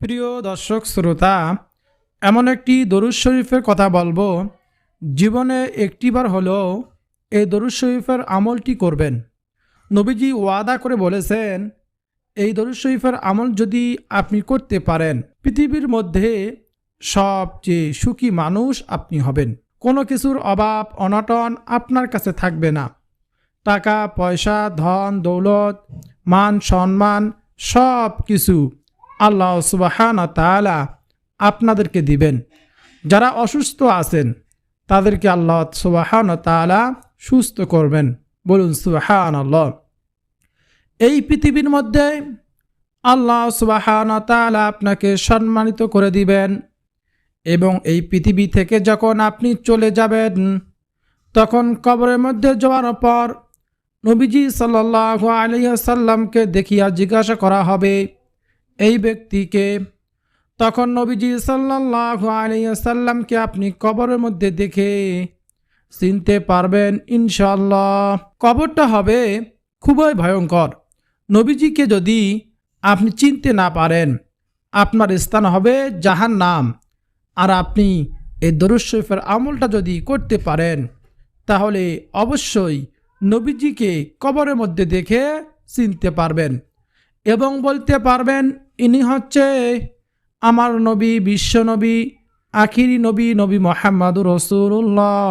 প্রিয় দর্শক শ্রোতা, এমন একটি দরুদ শরীফের কথা বলব। জীবনে একটিবার হলেও এই দরুদ শরীফের আমলটি করবেন। নবীজি ওয়াদা করে বলেছেন, এই দরুদ শরীফের আমল যদি আপনি করতে পারেন, পৃথিবীর মধ্যে সবচেয়ে সুখী মানুষ আপনি হবেন। কোনো কিছুর অভাব, অনটন আপনার কাছে থাকবে না। টাকা, পয়সা, ধন, দৌলত, মান, সম্মান সব কিছু আল্লাহ সুবাহানা তাআলা আপনাদেরকে দিবেন। যারা অসুস্থ আছেন, তাদেরকে আল্লাহ সুবাহানা তাআলা সুস্থ করবেন। বলুন সুবাহান আল্লাহ এই পৃথিবীর মধ্যে আল্লাহ সুবাহানা তাআলা আপনাকে সম্মানিত করে দিবেন এবং এই পৃথিবী থেকে যখন আপনি চলে যাবেন, তখন কবরের মধ্যে যাওয়ার পর নবীজি সাল্লাহ আলিয়া সাল্লামকে দেখিয়া জিজ্ঞাসা করা হবে এই ব্যক্তিকে। তখন নবীজি সাল্লাহ আলিয়াসাল্লামকে আপনি কবরের মধ্যে দেখে চিনতে পারবেন ইনশাল্লাহ কবরটা হবে খুবই ভয়ঙ্কর। নবীজিকে যদি আপনি চিনতে না পারেন, আপনার স্থান হবে জাহান নাম আর আপনি এই দরুদ শরীফের আমলটা যদি করতে পারেন, তাহলে অবশ্যই নবীজিকে কবরের মধ্যে দেখে চিনতে পারবেন। এবং বলতে পারবেন, ইনি হচ্ছে আমার নবী, বিশ্ব নবী, আখিরি নবী নবী মোহাম্মদুর রসুল্লাহ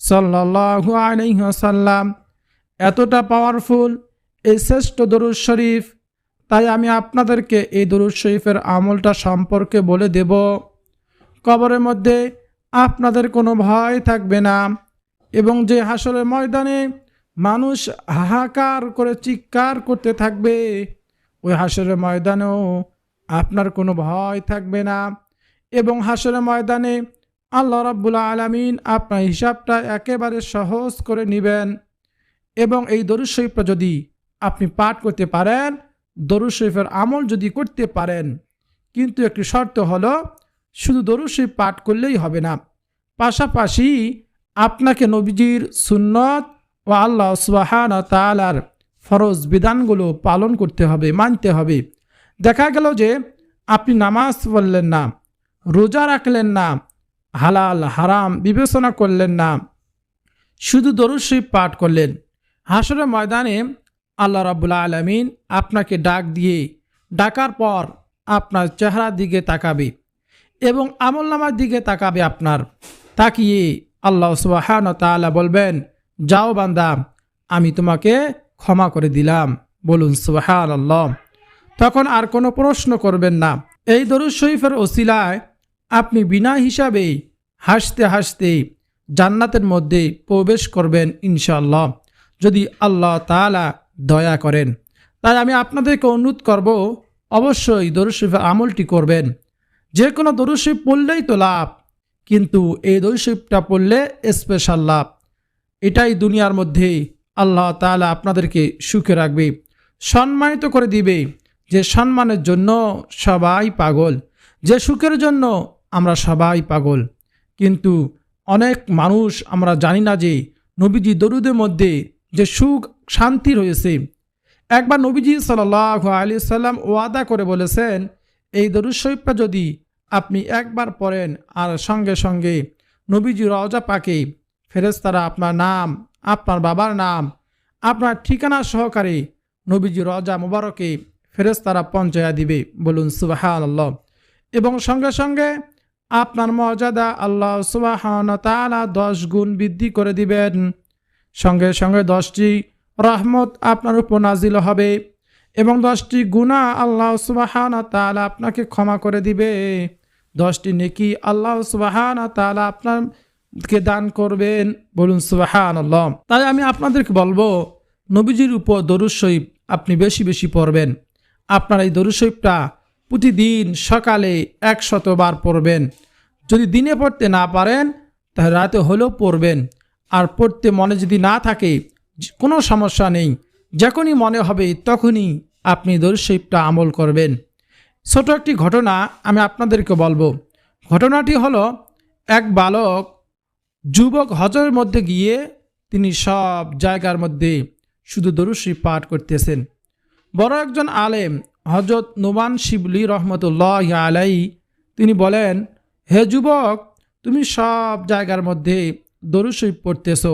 সাল্লাহু আলহ্লাম এতটা পাওয়ারফুল এই শ্রেষ্ঠ দরুদ শরীফ। তাই আমি আপনাদেরকে এই দরুদ শরীফের আমলটা সম্পর্কে বলে দেব। কবরের মধ্যে আপনাদের কোনো ভয় থাকবে না এবং যে হাসরের ময়দানে মানুষ হাহাকার করে চিৎকার করতে থাকবে ওই হাসরের ময়দানেও আপনার কোনো ভয় থাকবে না। এবং হাসরের ময়দানে আল্লাহ রাব্বুল আলমিন আপনার হিসাবটা একেবারে সহজ করে নেবেন। এবং এই দরুদ শরীফটা যদি আপনি পাঠ করতে পারেন, দরুদ শরীফের আমল যদি করতে পারেন, কিন্তু একটি শর্ত হলো, শুধু দরুদ শরীফ পাঠ করলেই হবে না। পাশাপাশি আপনাকে নবীজির সুন্নত ও আল্লাহ সুবাহান তালার ফরজ বিধানগুলো পালন করতে হবে, মানতে হবে। দেখা গেল যে আপনি নামাজ পড়লেন না, রোজা রাখলেন না, হালাল, হারাম বিবেচনা করলেন না, শুধু দরুদ শরীফ পাঠ করলেন। হাসরের ময়দানে আল্লাহ রাবুল্লা আলমিন আপনাকে ডাক দিয়ে ডাকার পর আপনার চেহারার দিকে তাকাবে এবং আমল নামার দিকে তাকাবে আপনার। তাকিয়ে আল্লাহ সুবাহান তালা বলবেন, যাও বান্দা, আমি তোমাকে ক্ষমা করে দিলাম। বলুন সুবাহান আল্লাহ তখন আর কোনো প্রশ্ন করবেন না। এই দরুদ শরীফের ওসিলায় আপনি বিনা হিসাবে হাসতে হাসতে জান্নাতের মধ্যে প্রবেশ করবেন ইনশাল্লাহ যদি আল্লাহ তালা দয়া করেন। তাই আমি আপনাদেরকে অনুরোধ করব, অবশ্যই দরুদ শরীফের আমলটি করবেন। যে কোনো দরুদ শরীফ পড়লেই তো লাভ, কিন্তু এই দরুদ শরীফটা পড়লে স্পেশাল লাভ। এটাই দুনিয়ার মধ্যে আল্লাহ তালা আপনাদেরকে সুখে রাখবে, সম্মানিত করে দিবে যে সম্মানের জন্য সবাই পাগল, যে সুখের জন্য আমরা সবাই পাগল। কিন্তু অনেক মানুষ আমরা জানি না যে নবীজি দরুদের মধ্যে যে সুখ, শান্তি রয়েছে। একবার নবীজি সাল্লাহ আলি সাল্লাম ওয়াদা করে বলেছেন, এই দরুদ শরীফটা যদি আপনি একবার পড়েন, আর সঙ্গে সঙ্গে নবীজি রওজা পাকে ফেরেস্তারা আপনার নাম আপনার বাবার নাম, আপনার ঠিকানা সহকারে নবীজি রজা মুবারকে ফেরেস্তারা পঞ্চয়া দিবে। বলুন সুবাহ আল্লাহ এবং সঙ্গে সঙ্গে আপনার মর্যাদা আল্লাহ সুবাহন তালা দশ গুণ বৃদ্ধি করে দিবেন। সঙ্গে সঙ্গে দশটি রহমত আপনার উপর নাজিল হবে এবং দশটি গুণা আল্লাহ সুবাহান তালা আপনাকে ক্ষমা করে দিবে। দশটি নেকি আল্লাহ সুবাহান তালা আপনাকে দান করবেন? বলুন সুবাহান তাই আমি আপনাদেরকে বলব, নবীজির উপর দরুদ শরীফ আপনি বেশি বেশি পড়বেন। আপনার এই দরুদ শরীফটা প্রতিদিন সকালে একশতবার পড়বেন। যদি দিনে পড়তে না পারেন, তাহলে রাতে হলেও পড়বেন। আর পড়তে মনে যদি না থাকে, কোনো সমস্যা নেই। যখনই মনে হবে, তখনই আপনি দরুদ শরীফটা আমল করবেন। ছোট একটি ঘটনা আমি আপনাদেরকে বলব। ঘটনাটি হলো, এক বালক যুবক হজরের মধ্যে গিয়ে তিনি সব জায়গার মধ্যে শুধু দরুদ শরীফ পাঠ করতেছেন। বড় একজন আলেম হজরত নোমান শিবলি রহমতুল্লাহ আলাই, তিনি বলেন, হে যুবক, তুমি সব জায়গার মধ্যে দরুশরীফ পড়তেছ।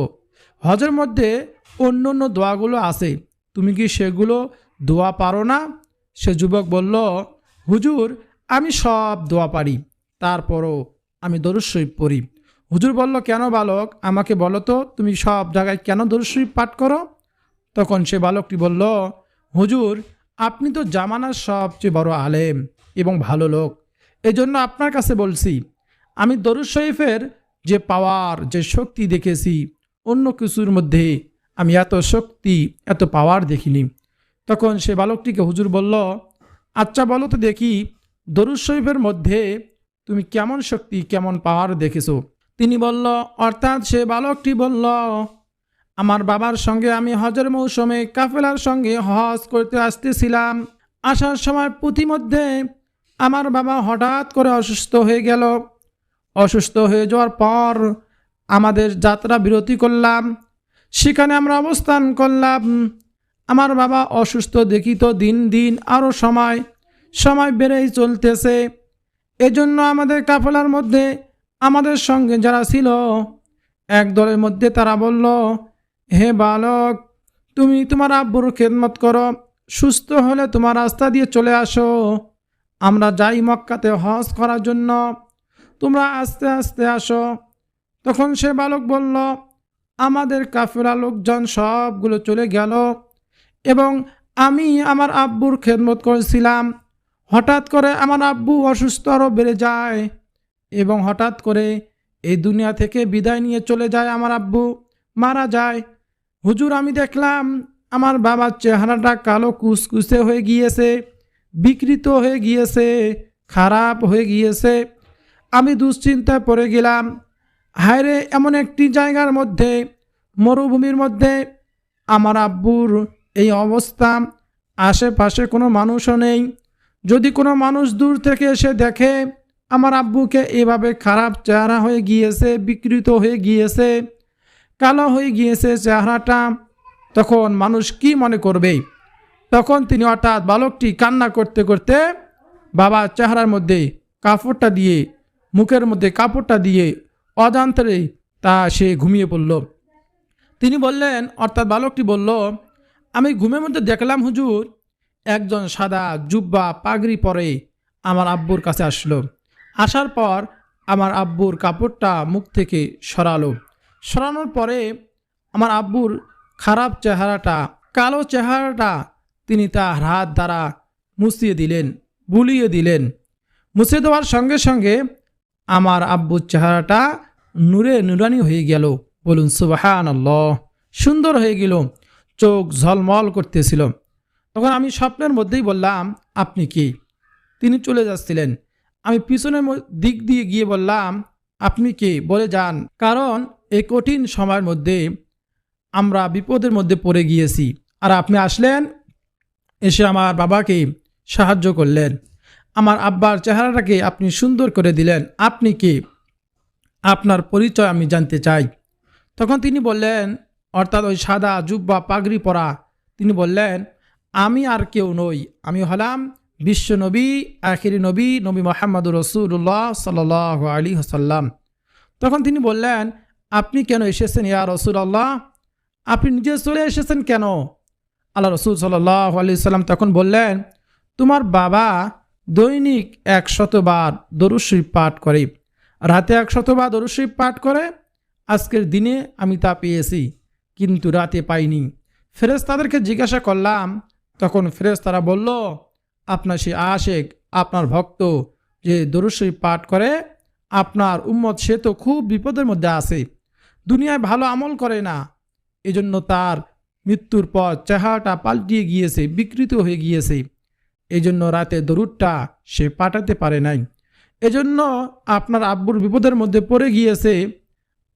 হজের মধ্যে অন্য অন্য দোয়াগুলো আছে। তুমি কি সেগুলো দোয়া পারো না? সে যুবক বলল, হুজুর, আমি সব দোয়া পারি। তারপরও আমি দরুশরীফ পড়ি। হুজুর বলল, কেন বালক? আমাকে বলো তো, তুমি সব জায়গায় কেন দরুশরীফ পাঠ করো? তখন সে বালকটি বলল, হুজুর, আপনি তো জামানার সবচেয়ে বড় আলেম এবং ভালো লোক। এজন্য আপনার কাছে বলছি, আমি দরুদ শরীফের যে পাওয়ার, যে শক্তি দেখেছি, অন্য কিছুর মধ্যে আমি এত শক্তি, এত পাওয়ার দেখিনি। তখন সে বালকটিকে হুজুর বলল আচ্ছা বলো তো দেখি, দরুদ শরীফের মধ্যে তুমি কেমন শক্তি, কেমন পাওয়ার দেখেছ? তিনি বলল, অর্থাৎ সে বালকটি বলল, আমার বাবার সঙ্গে আমি হজের মৌসুমে কাফেলার সঙ্গে হজ করতে আসতেছিলাম। আসার সময় পুঁথিমধ্যে আমার বাবা হঠাৎ করে অসুস্থ হয়ে গেল। অসুস্থ হয়ে যাওয়ার পর আমাদের যাত্রা বিরতি করলাম। সেখানে আমরা অবস্থান করলাম। আমার বাবা অসুস্থ দেখি তো দিন দিন আরও সময় সময় বেড়েই চলতেছে। এজন্য আমাদের কাফেলার মধ্যে আমাদের সঙ্গে যারা ছিল, এক দলের মধ্যে তারা বলল, হে বালক, তুমি তোমার আব্বুর খেদমত করো, সুস্থ হলে তোমার রাস্তা দিয়ে চলে আসো। আমরা যাই মক্কাতে হজ করার জন্য। তোমরা আস্তে আস্তে আসো। তখন সে বালক বলল, আমাদের কাফেরা লোকজন সবগুলো চলে গেল এবং আমি আমার আব্বুর খেদমত করেছিলাম। হঠাৎ করে আমার আব্বু অসুস্থ আরও বেড়ে যায়। এবং হঠাৎ করে এই দুনিয়া থেকে বিদায় নিয়ে চলে যায় আমার আব্বু। মারা যায়। হুজুর, আমি দেখলাম আমার বাবার চেহারাটা কালো কুসকুসে হয়ে গিয়েছে, বিকৃত হয়ে গিয়েছে, খারাপ হয়ে গিয়েছে। আমি দুশ্চিন্তায় পড়ে গেলাম। হায়রে, এমন একটি জায়গার মধ্যে, মরুভূমির মধ্যে আমার আব্বুর এই অবস্থা। আশেপাশে কোনো মানুষও নেই। যদি কোনো মানুষ দূর থেকে এসে দেখে আমার আব্বুকে এভাবে খারাপ চেহারা হয়ে গিয়েছে, বিকৃত হয়ে গিয়েছে, কালো হয়ে গিয়েছে চেহারাটা। তখন মানুষ কি মনে করবে? তখন তিনি হঠাৎ বালকটি কান্না করতে করতে বাবার চেহারার মধ্যে কাপড়টা দিয়ে, মুখের মধ্যে কাপড়টা দিয়ে অজান্তরে তা সে ঘুমিয়ে পড়ল। তিনি বললেন, অর্থাৎ বালকটি বলল, আমি ঘুমের মধ্যে দেখলাম হুজুর, একজন সাদা জুব্বা পাগড়ি পরে আমার আব্বুর কাছে আসলো। আসার পর আমার আব্বুর কাপড়টা মুখ থেকে সরালো। সরানোর পরে আমার আব্বুর খারাপ চেহারাটা, কালো চেহারাটা তিনি তার হাত দ্বারা মুছিয়ে দিলেন, বুলিয়ে দিলেন। মুছে দেওয়ার সঙ্গে সঙ্গে আমার আব্বুর চেহারাটা নূরে নুরানি হয়ে গেল। বলুন সুবাহান সুন্দর হয়ে গেল। চোখ ঝলমল করতেছিল। তখন আমি স্বপ্নের মধ্যেই বললাম, আপনি কি? তিনি চলে যাচ্ছিলেন। আমি পিছনের দিক দিয়ে গিয়ে বললাম, আপনি কে? বলে যান। কারণ এই কঠিন সময়ের মধ্যে আমরা বিপদের মধ্যে পড়ে গিয়েছি। আর আপনি আসলেন, এসে আমার বাবাকে সাহায্য করলেন। আমার আব্বার চেহারাটাকে আপনি সুন্দর করে দিলেন। আপনি কে? আপনার পরিচয় আমি জানতে চাই। তখন তিনি বললেন, অর্থাৎ ওই সাদা জুব্বা পাগড়ি পরা। তিনি বললেন, আমি আর কেউ নই। আমি হলাম বিশ্ব নবী, আখিরি নবী নবী মোহাম্মদুর রসুল্লাহ সাল আলী হাসাল্লাম তখন তিনি বললেন, আপনি কেন এসেছেন ইয়া রসুল্লাহ আপনি নিজে চলে এসেছেন কেন? আল্লাহ রসুল সাল্লাহ আলি সাল্লাম তখন বললেন, তোমার বাবা দৈনিক এক শতবার দরুশরীফ পাঠ করে। রাতে এক শতবার দরুশরীফ পাঠ করে, আজকের দিনে আমি তা পেয়েছি, কিন্তু রাতে পাইনি। ফেরেজ তাদেরকে জিজ্ঞাসা করলাম, তখন ফেরেজ তারা বলল আপনার সে আশেক, আপনার ভক্ত যে দরুশরীফ পাঠ করে, আপনার উম্মত সে তো খুব বিপদের মধ্যে আছে। দুনিয়ায় ভালো আমল করে না। এজন্য তার মৃত্যুর পর চেহারাটা পাল্টিয়ে গিয়েছে, বিকৃত হয়ে গিয়েছে। এজন্য রাতে দরুদটা সে পাঠাতে পারে নাই। এজন্য আপনার আব্বুর বিপদের মধ্যে পড়ে গিয়েছে।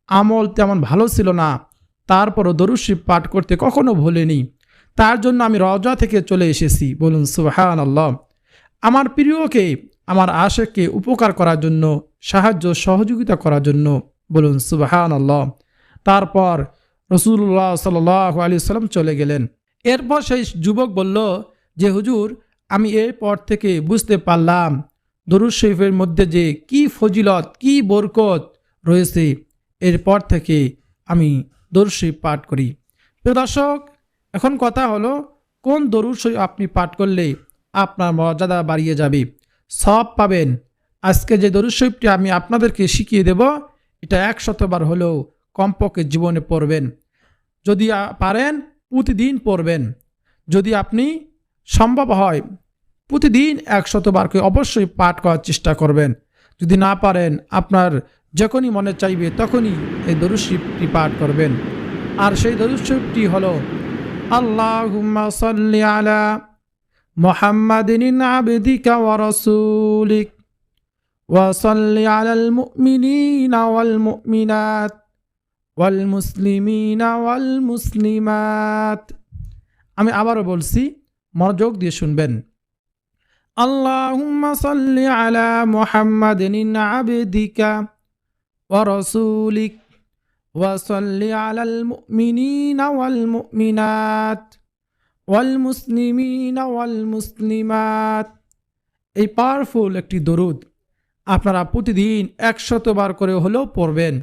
আমল তেমন ভালো ছিল না। তারপরও দরুশিব পাঠ করতে কখনো ভোলেনি। তার জন্য আমি রজা থেকে চলে এসেছি। বলুন সুহান আল্লাহ আমার প্রিয়কে, আমার আশেককে উপকার করার জন্য, সাহায্য, সহযোগিতা করার জন্য, বলুন সুবাহান আল্লাহ তারপর রসুল্লাহ সাল আলী সাল্লাম চলে গেলেন। এরপর সেই যুবক বলল, যে হুজুর, আমি এরপর থেকে বুঝতে পারলাম, দরুদ শরীফের মধ্যে যে কি ফজিলত, কি বরকত রয়েছে, এরপর থেকে আমি দরুদ শরীফ পাঠ করি। প্রিয় দর্শক এখন কথা হলো, কোন দরুদ শরীফ আপনি পাঠ করলে আপনার মর্যাদা বাড়িয়ে যাবে? সব পাবেন। আজকে যে দরুদ শরীফটি আমি আপনাদেরকে শিখিয়ে দেব, এটা একশতবার হলেও কমপক্ষে জীবনে পড়বেন। যদি পারেন, প্রতিদিন পড়বেন। যদি আপনি সম্ভব হয়, প্রতিদিন একশতবার করে অবশ্যই পাঠ করার চেষ্টা করবেন। যদি না পারেন, আপনার যখনই মনে চাইবে তখনই এই দরুদ শরীফটি পাঠ করবেন। আর সেই দরুদ শরীফটি হলো মুহাম্মাদিন আবদিকা ওয়া রাসূলিক ওয়া সাল্লি আলাল মুমিনিনা ওয়াল মুমিনাত ওয়াল মুসলিমিনা আমি আবারও বলছি, মনোযোগ দিয়ে শুনবেন। আল্লাহুম্মা সাল্লি আলা মুহাম্মাদিন আবদিকা ওয়া ওয়াল মুমিনাত ওয়াল মুসলিমিনা ওয়াল মুসলিমাত এই পাওয়ারফুল একটি দরুদ আপনারা প্রতিদিন একশতবার করে হলেও পড়বেন।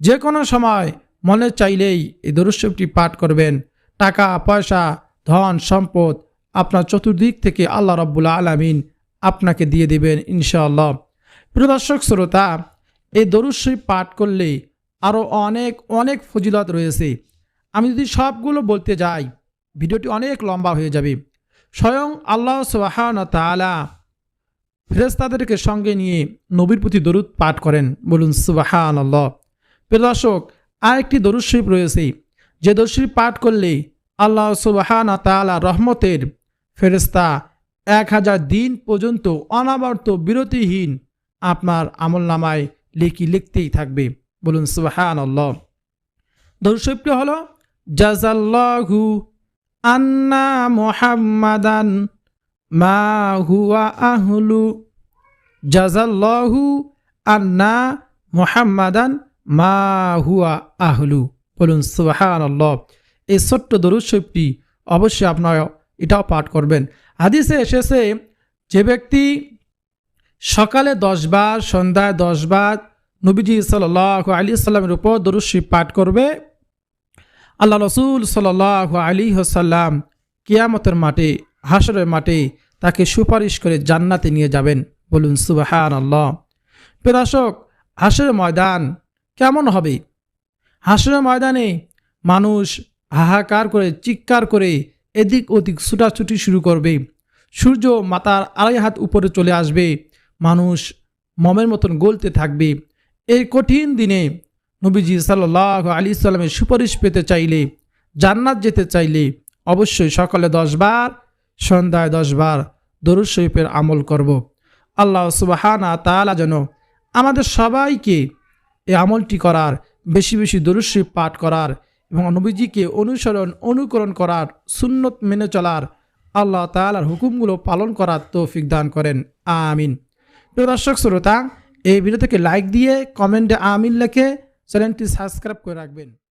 যে কোনো সময় মনে চাইলেই এই দরুৎসবটি পাঠ করবেন। টাকা, পয়সা, ধন, সম্পদ আপনার চতুর্দিক থেকে আল্লাহ রব্বুল আলামিন আপনাকে দিয়ে দেবেন ইনশাআল্লাহ। প্রিয় দর্শক, শ্রোতা, এই দরুৎসব পাঠ করলে আরও অনেক অনেক ফজিলত রয়েছে। আমি যদি সবগুলো বলতে যাই, ভিডিওটি অনেক লম্বা হয়ে যাবে। স্বয়ং আল্লাহ সুবাহান তালা ফেরেস্তাদেরকে সঙ্গে নিয়ে নবীর প্রতি দরুদ পাঠ করেন। বলুন সুবাহান আল্লাহ প্রিয় দর্শক, আরেকটি দরুদ রয়েছে। যে দরুদ পাঠ করলে আল্লাহ সুবাহান তালা রহমতের ফেরেস্তা এক হাজার দিন পর্যন্ত অনাবর্ত বিরতিহীন আপনার আমল নামায় লিখি লিখতেই থাকবে। বলুন সুবাহান আল্লাহ দরুদ শরীফটি হল জাজাল্লাহু আন্না মোহাম্মাদান মা হুয়া আহলু। জাজাল্লাহু আন্না মোহাম্মাদান মা হুয়া আহলু। বলুন সুবাহান আল্লাহ এই ছোট্ট দরুদ অবশ্যই আপনারা এটাও পাঠ করবেন। হাদিসে এসেছে, যে ব্যক্তি সকালে দশবার সন্ধ্যায় দশবার নবীজি সাল আলী সাল্লামের উপর দরুদ শরীফ পাঠ করবে। আল্লাহ রসুল সাল আলী হাসাল্লাম কিয়ামতের মাঠে হাসরের মাঠে তাকে সুপারিশ করে জান্নাতে নিয়ে যাবেন। বলুন সুবাহান আল্লাহ পেদাশক হাসের ময়দান কেমন হবে? হাসরের ময়দানে মানুষ হাহাকার করে, চিৎকার করে এদিক ওদিক ছুটাছুটি শুরু করবে। সূর্য মাতার আড়াই হাত উপরে চলে আসবে। মানুষ মমের মতন গলতে থাকবে। এই কঠিন দিনে নবীজি সাল্লাহ আলী সাল্লামের সুপারিশ পেতে চাইলে, জান্নাত যেতে চাইলে অবশ্যই সকালে দশবার সন্ধ্যায় দশবার দরুদ শরীফের আমল করব। আল্লাহ সুবাহানা তালা যেন আমাদের সবাইকে এই আমলটি করার, বেশি বেশি দরুদ শরীফ পাঠ করার এবং নবীজিকে অনুসরণ, অনুকরণ করার, সুন্নত মেনে চলার আল্লাহ তালার হুকুমগুলো পালন করার তৌফিক দান করেন আমিন প্রিয় দর্শক, শ্রোতা এই ভিডিও লাইক দিয়ে কমেন্টে আমিন লেখে চ্যানেলটি সাবস্ক্রাইব করে রাখবেন।